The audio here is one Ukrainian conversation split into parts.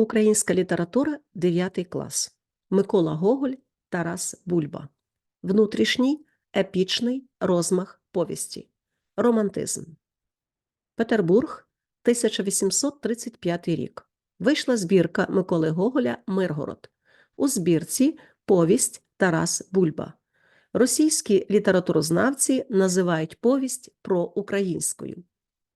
Українська література 9 клас. Микола Гоголь, Тарас Бульба. Внутрішній епічний розмах повісті. Романтизм. Петербург, 1835 рік. Вийшла збірка Миколи Гоголя Миргород. У збірці Повість Тарас Бульба. Російські літературознавці називають повість про українською.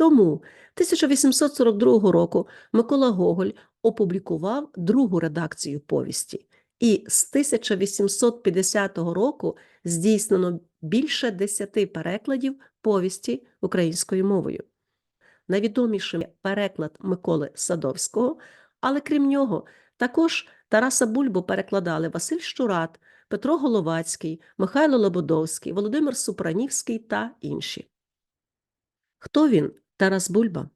Тому 1842 року Микола Гоголь опублікував другу редакцію повісті, і з 1850 року здійснено більше десяти перекладів повісті українською мовою. Найвідомішим переклад Миколи Садовського, але крім нього, також Тараса Бульбу перекладали Василь Щурат, Петро Головацький, Михайло Лободовський, Володимир Супранівський та інші. Хто він? Тарас Бульба.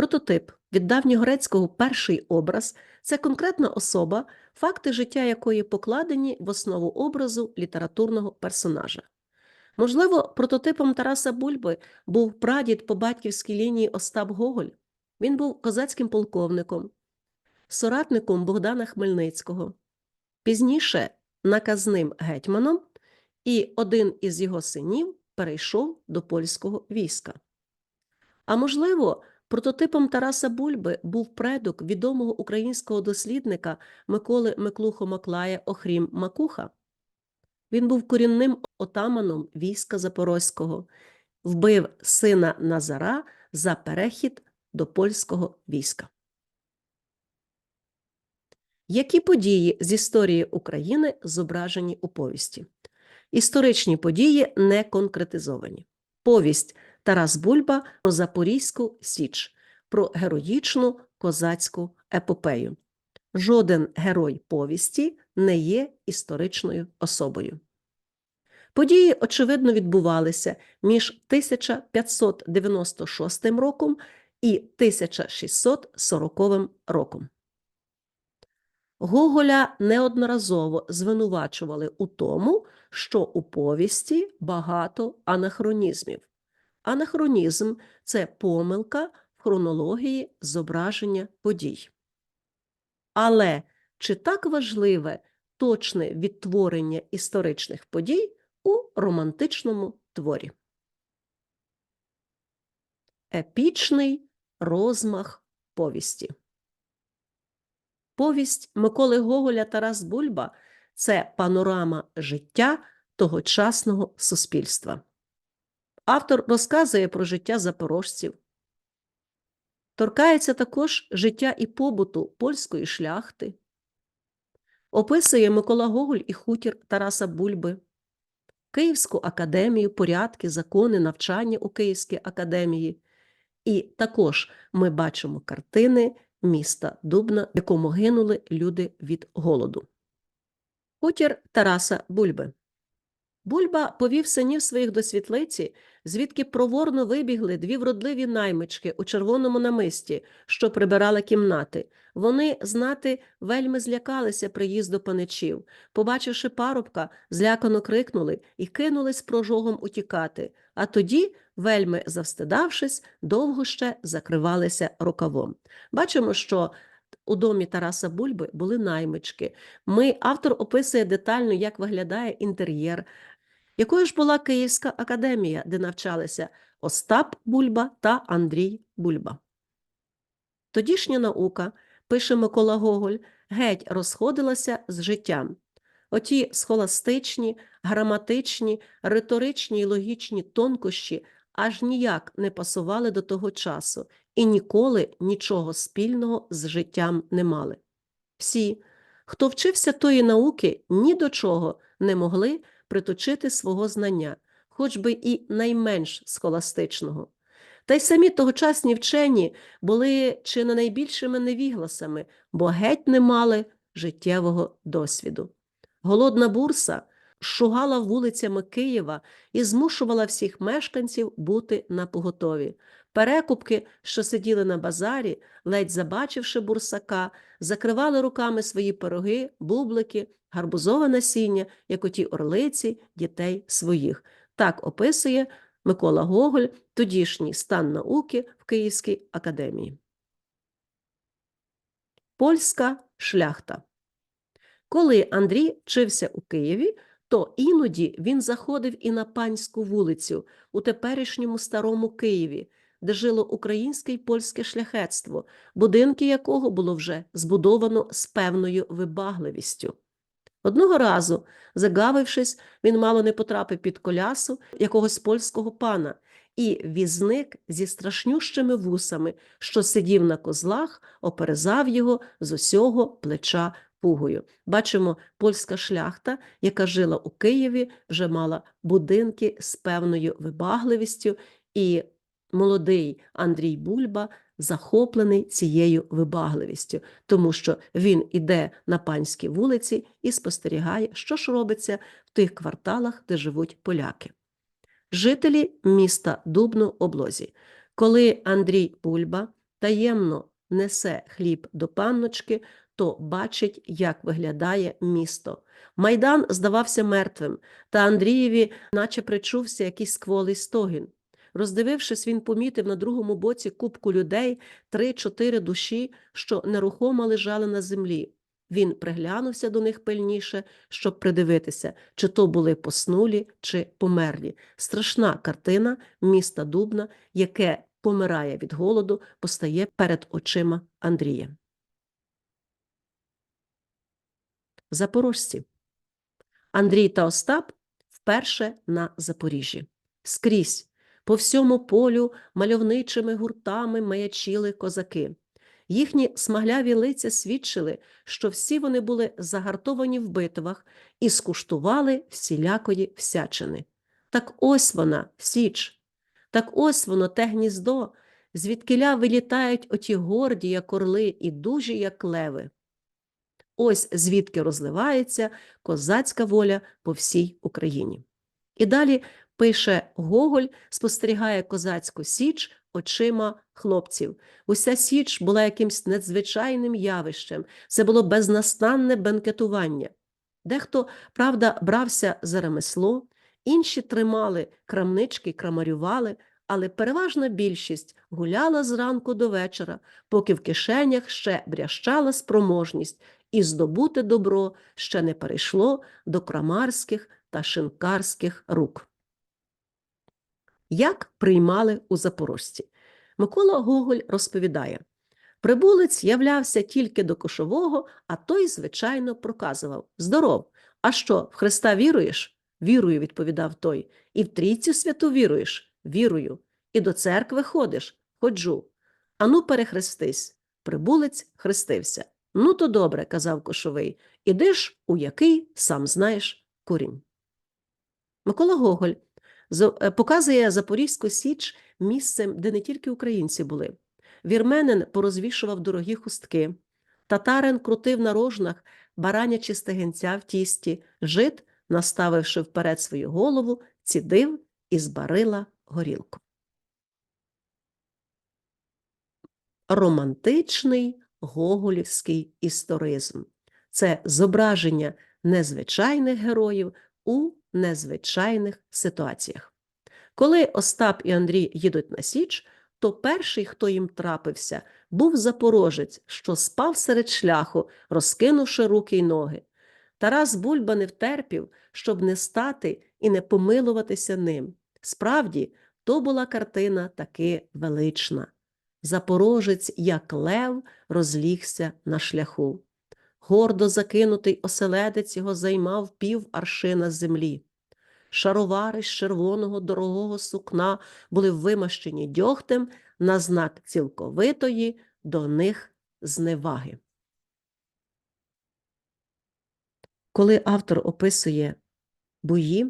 Прототип від давньогрецького перший образ це конкретна особа, факти життя якої покладені в основу образу літературного персонажа. Можливо, прототипом Тараса Бульби був прадід по батьківській лінії Остап Гоголь. Він був козацьким полковником, соратником Богдана Хмельницького, пізніше наказним гетьманом, і один із його синів перейшов до польського війська. А можливо, прототипом Тараса Бульби був предок відомого українського дослідника Миколи Миклухо Маклая Охрім Макуха. Він був корінним отаманом війська Запорозького, вбив сина Назара за перехід до польського війська. Які події з історії України зображені у повісті? Історичні події не конкретизовані. Повість Тарас Бульба про Запорізьку Січ, про героїчну козацьку епопею. Жоден герой повісті не є історичною особою. Події, очевидно, відбувалися між 1596 роком і 1640 роком. Гоголя неодноразово звинувачували у тому, що у повісті багато анахронізмів. Анахронізм це помилка в хронології зображення подій. Але чи так важливе точне відтворення історичних подій у романтичному творі? Епічний розмах повісті. Повість Миколи Гоголя Тарас Бульба це панорама життя тогочасного суспільства. Автор розказує про життя запорожців, торкається також життя і побуту польської шляхти, описує Микола Гоголь і хутір Тараса Бульби, Київську академію, порядки, закони, навчання у Київській академії. І також ми бачимо картини міста Дубна, в якому гинули люди від голоду. Хутір Тараса Бульби. Бульба повів синів своїх до світлиці, звідки проворно вибігли дві вродливі наймички у червоному намисті, що прибирали кімнати. Вони, знати, вельми злякалися приїзду паничів. Побачивши парубка, злякано крикнули і кинулись прожогом утікати, а тоді, вельми завстидавшись, довго ще закривалися рукавом. Бачимо, що у домі Тараса Бульби були наймички. Ми, Автор описує детально, як виглядає інтер'єр, якою ж була Київська академія, де навчалися Остап Бульба та Андрій Бульба. Тодішня наука, пише Микола Гоголь, геть розходилася з життям. Оті схоластичні, граматичні, риторичні й логічні тонкощі аж ніяк не пасували до того часу і ніколи нічого спільного з життям не мали. Всі, хто вчився тої науки, ні до чого не могли приточити свого знання, хоч би і найменш схоластичного. Та й самі тогочасні вчені були чи не найбільшими невігласами, бо геть не мали життєвого досвіду. Голодна бурса шугала вулицями Києва і змушувала всіх мешканців бути на поготові. Перекупки, що сиділи на базарі, ледь забачивши бурсака, закривали руками свої пироги, бублики, гарбузове насіння, як оті орлиці дітей своїх. Так описує Микола Гоголь тодішній стан науки в Київській академії. Польська шляхта. Коли Андрій вчився у Києві, то іноді він заходив і на панську вулицю у теперішньому старому Києві, де жило українське й польське шляхетство, будинки якого було вже збудовано з певною вибагливістю. Одного разу, загавившись, він мало не потрапив під колясу якогось польського пана, і візник зі страшнющими вусами, що сидів на козлах, оперезав його з усього плеча пугою. Бачимо, польська шляхта, яка жила у Києві, вже мала будинки з певною вибагливістю, і молодий Андрій Бульба захоплений цією вибагливістю, тому що він іде на панські вулиці і спостерігає, що ж робиться в тих кварталах, де живуть поляки. Жителі міста Дубно облозі. Коли Андрій Бульба таємно несе хліб до панночки, то бачить, як виглядає місто. Майдан здавався мертвим, та Андрієві наче причувся якийсь скволий стогін. Роздивившись, він помітив на другому боці купку людей три-чотири душі, що нерухомо лежали на землі. Він приглянувся до них пильніше, щоб придивитися, чи то були поснулі, чи померлі. Страшна картина міста Дубна, яке помирає від голоду, постає перед очима Андрія. Запорожці. Андрій та Остап вперше на Запоріжжі. Скрізь по всьому полю мальовничими гуртами маячили козаки. Їхні смагляві лиця свідчили, що всі вони були загартовані в битвах і скуштували всілякої всячини. Так ось вона, Січ, так ось воно те гніздо, звідкиля вилітають оті горді, як орли, і дужі, як леви. Ось звідки розливається козацька воля по всій Україні. І далі пише Гоголь, спостерігає козацьку січ очима хлопців. Уся січ була якимсь надзвичайним явищем, це було безнастанне бенкетування. Дехто, правда, брався за ремесло, інші тримали крамнички, крамарювали, але переважна більшість гуляла зранку до вечора, поки в кишенях ще брящала спроможність, і здобути добро ще не перейшло до крамарських та шинкарських рук. Як приймали у Запорожці? Микола Гоголь розповідає, прибулець являвся тільки до кошового, а той, звичайно, проказував Здоров! А що, в Христа віруєш? Вірую, відповідав той. І в трійцю святу віруєш? Вірую. І до церкви ходиш? Ходжу. Ану, перехрестись. Прибулець хрестився. Ну, то добре, казав кошовий. Іди ж, у який, сам знаєш, курінь. Микола Гоголь показує Запорізьку Січ місцем, де не тільки українці були. Вірменин порозвішував дорогі хустки, татарин крутив на рожнах баранячі стегенця в тісті, жит, наставивши вперед свою голову, цідив і збарила горілку. Романтичний гоголівський історизм це зображення незвичайних героїв у незвичайних ситуаціях. Коли Остап і Андрій їдуть на Січ, то перший, хто їм трапився, був запорожець, що спав серед шляху, розкинувши руки й ноги. Тарас Бульба не втерпів, щоб не стати і не помилуватися ним. Справді, то була картина таки велична. Запорожець, як лев, розлігся на шляху. Гордо закинутий оселедець його займав пів аршина землі. Шаровари з червоного дорогого сукна були вимащені дьогтем на знак цілковитої до них зневаги. Коли автор описує бої,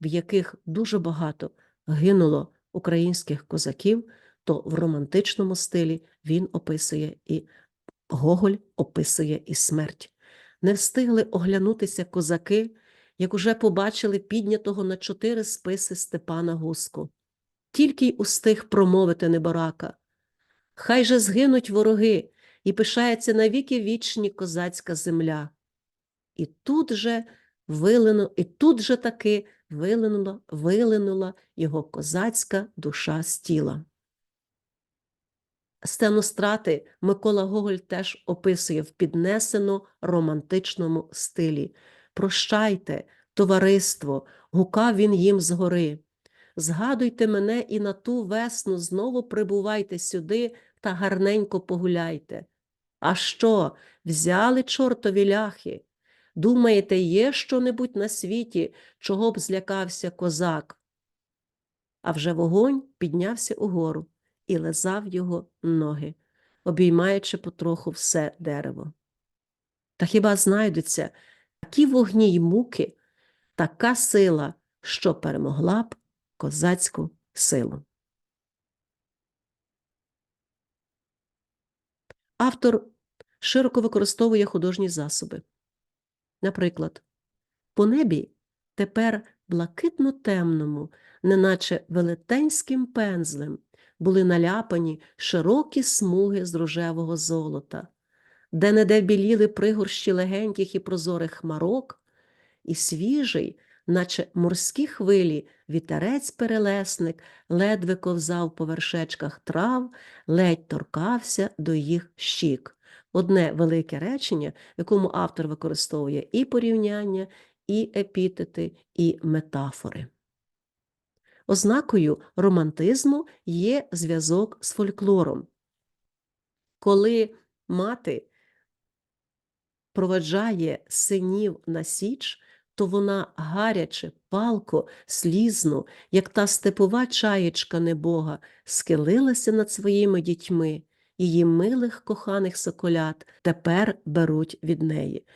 в яких дуже багато гинуло українських козаків, то в романтичному стилі він описує і Гоголь описує і смерть. Не встигли оглянутися козаки, як уже побачили піднятого на чотири списи Степана Гуску. Тільки й устиг промовити небарака. Хай же згинуть вороги і пишається навіки вічні козацька земля. І тут же вилино, і тут же таки вилинула, вилинула його козацька душа з тіла. Сцену страти Микола Гоголь теж описує в піднесено романтичному стилі. Прощайте, товариство, гукав він їм згори. Згадуйте мене і на ту весну знову прибувайте сюди та гарненько погуляйте. А що, взяли чортові ляхи? Думаєте, є що-небудь на світі, чого б злякався козак? А вже вогонь піднявся угору і лизав його ноги, обіймаючи потроху все дерево. Та хіба знайдуться такі вогні й муки, така сила, що перемогла б козацьку силу? Автор широко використовує художні засоби. Наприклад, по небі тепер блакитно-темному, неначе велетенським пензлем, були наляпані широкі смуги з рожевого золота, де неде біліли пригорщі легеньких і прозорих хмарок, і свіжий, наче морські хвилі, вітерець-перелесник ледве ковзав по вершечках трав, ледь торкався до їх щік. Одне велике речення, якому автор використовує і порівняння, і епітети, і метафори. Ознакою романтизму є зв'язок з фольклором. Коли мати проведжає синів на січ, то вона гаряче, палко, слізно, як та степова чаєчка небога, схилилася над своїми дітьми, її милих коханих соколят тепер беруть від неї.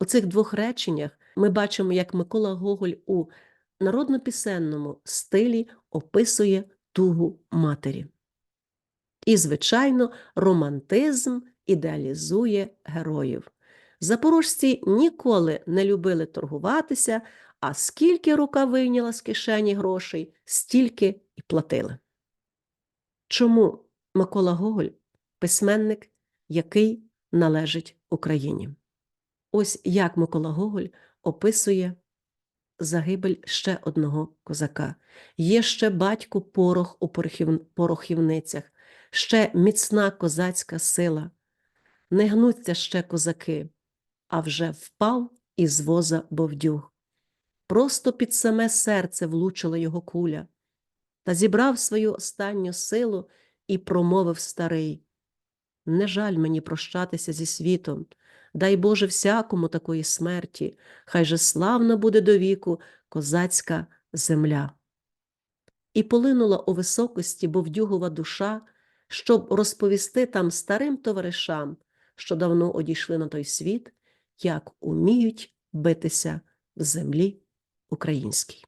У цих двох реченнях ми бачимо, як Микола Гоголь у народно-пісенному стилі описує тугу матері. І, звичайно, романтизм ідеалізує героїв. Запорожці ніколи не любили торгуватися, а скільки рука вийняла з кишені грошей, стільки і платили. Чому Микола Гоголь письменник, який належить Україні? Ось як Микола Гоголь описує загибель ще одного козака. Є ще батько порох у порохівницях, ще міцна козацька сила. Не гнуться ще козаки, а вже впав із воза бовдюг. Просто під саме серце влучила його куля, та зібрав свою останню силу і промовив старий Не жаль мені прощатися зі світом. Дай Боже всякому такої смерті, хай же славна буде до віку козацька земля. І полинула у високості бовдюгова душа, щоб розповісти там старим товаришам, що давно одійшли на той світ, як уміють битися в землі українській.